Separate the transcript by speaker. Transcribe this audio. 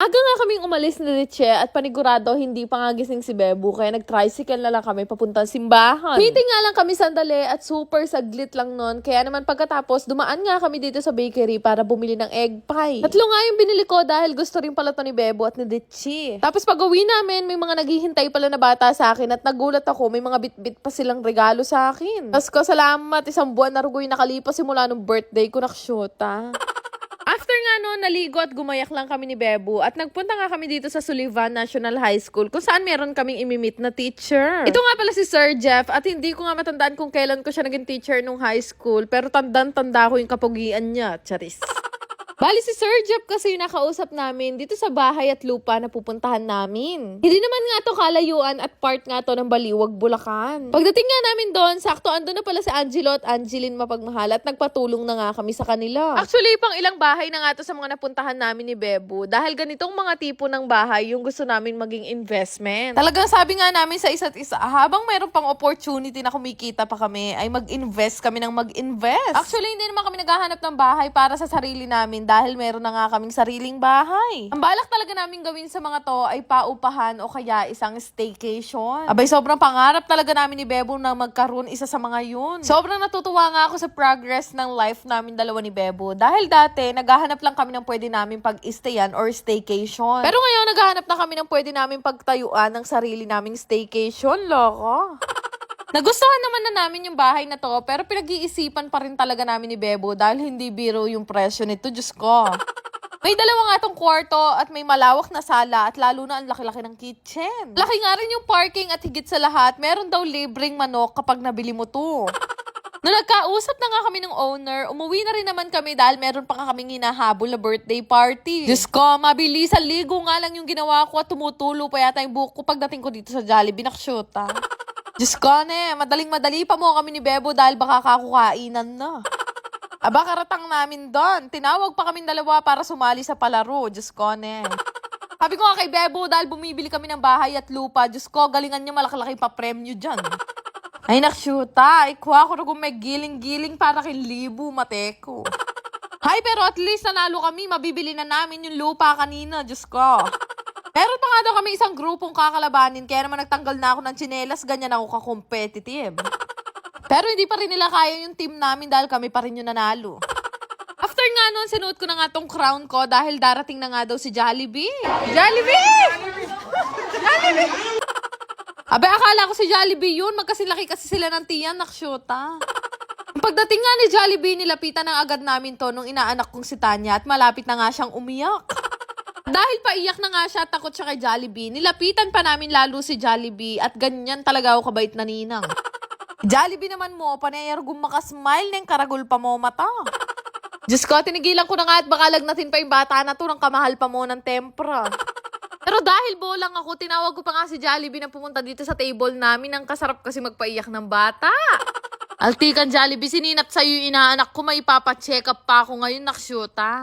Speaker 1: Aga nga kaming umalis ni Riche at panigurado hindi pa nga gising si Bebu kaya nag-tricycle na lang kami papuntang simbahan. Meeting nga lang kami sandali at super saglit lang nun kaya naman pagkatapos dumaan nga kami dito sa bakery para bumili ng egg pie. Tatlo nga yung binili ko dahil gusto rin pala to ni Bebu at ni Riche. Tapos pag uwi namin may mga naghihintay pala na bata sa akin at nagulat ako may mga bit-bit pa silang regalo sa akin. Tapos ko salamat isang buwan na rugoy nakalipas simula nung birthday ko naksyota. Noon, naligo at gumayak lang kami ni Bebu at nagpunta nga kami dito sa Sullivan National High School kung saan meron kaming imimit na teacher. Ito nga pala si Sir Jeff at hindi ko nga matandaan kung kailan ko siya naging teacher nung high school pero tandaan-tanda ko yung kapugian niya. Charis. Bali si Sir Jeff kasi yung nakausap namin dito sa bahay at lupa na pupuntahan namin. Hindi naman nga to kalayuan at part nga to ng Baliwag, Bulacan. Pagdating nga namin doon, sakto ando na pala si Angelo at Angeline mapagmahal at nagpatulong na nga kami sa kanila. Actually, pang ilang bahay na nga to sa mga napuntahan namin ni Bebu dahil ganitong mga tipo ng bahay yung gusto namin maging investment. Talagang sabi nga namin sa isa't isa, habang mayroon pang opportunity na kumikita pa kami, ay mag-invest kami ng mag-invest. Actually, hindi naman kami naghahanap ng bahay para sa sarili namin dahil meron na nga kaming sariling bahay. Ang balak talaga namin gawin sa mga to ay paupahan o kaya isang staycation. Abay, sobrang pangarap talaga namin ni Bebo na magkaroon isa sa mga yun. Sobrang natutuwa nga ako sa progress ng life namin dalawa ni Bebo dahil dati naghahanap lang kami ng pwede namin pag-stayan or staycation. Pero ngayon naghahanap na kami ng pwede namin pagtayuan ng sarili naming staycation, loko. Nagustuhan naman na namin yung bahay na to, pero pinag-iisipan pa rin talaga namin ni Bebo dahil hindi biro yung presyo nito, Diyos ko. May dalawa nga tong kwarto at may malawak na sala at lalo na ang laki-laki ng kitchen. Laki nga rin yung parking at higit sa lahat, meron daw libreng manok kapag nabili mo to. Nung nagkausap na nga kami ng owner, umuwi na rin naman kami dahil meron pa nga kaming hinahabol na birthday party. Diyos ko, mabilis. Ligo nga lang yung ginawa ko at tumutulo pa yata yung buhok ko pagdating ko dito sa Jollibee. Naksyota. Diyos ko, ne, madaling-madali pa mo kami ni Bebo dahil baka kakukainan na. Aba, karatang namin doon. Tinawag pa kami dalawa para sumali sa palaro. Diyos ko, ne. Sabi ko nga kay Bebo dahil bumibili kami ng bahay at lupa. Diyos ko, galingan niya malaki-laki pa premyo dyan. Ay, nakshuta. Ikuha ko na kung may giling-giling para kay Libu, mateko. Hay, pero at least nanalo kami. Mabibili na namin yung lupa kanina. Diyos ko. Meron pa nga daw kami isang grupong kakalabanin, kaya naman nagtanggal na ako ng tsinelas, ganyan ako ka-competitive. Pero hindi pa rin nila kaya yung team namin dahil kami pa rin yung nanalo. After nga nun, sinuot ko na nga tong crown ko dahil darating na nga daw si Jollibee. Jollibee! Jollibee! Abe, akala ko si Jollibee yun. Magkasilaki kasi sila ng tiyan, naksyota. Pagdating nga ni Jollibee, nilapitan ng agad namin to nung inaanak kong si Tanya at malapit na nga siyang umiyak. Dahil paiyak na nga siya, takot siya kay Jollibee, nilapitan pa namin lalo si Jollibee at ganyan talaga ako kabait na ninang. Jollibee naman mo, panayar gumakasmile ng karagul pa mo mata. Diyos ko, tinigilan ko na nga at baka lagnatin pa yung bata na to ng kamahal pa mo ng tempra. Pero dahil bolang ako, tinawag ko pa nga si Jollibee na pumunta dito sa table namin. Ang kasarap kasi magpaiyak ng bata. Altikan Jollibee, sininat sa'yo yung inaanak ko, may papacheck up pa ako ngayon, naksyuta.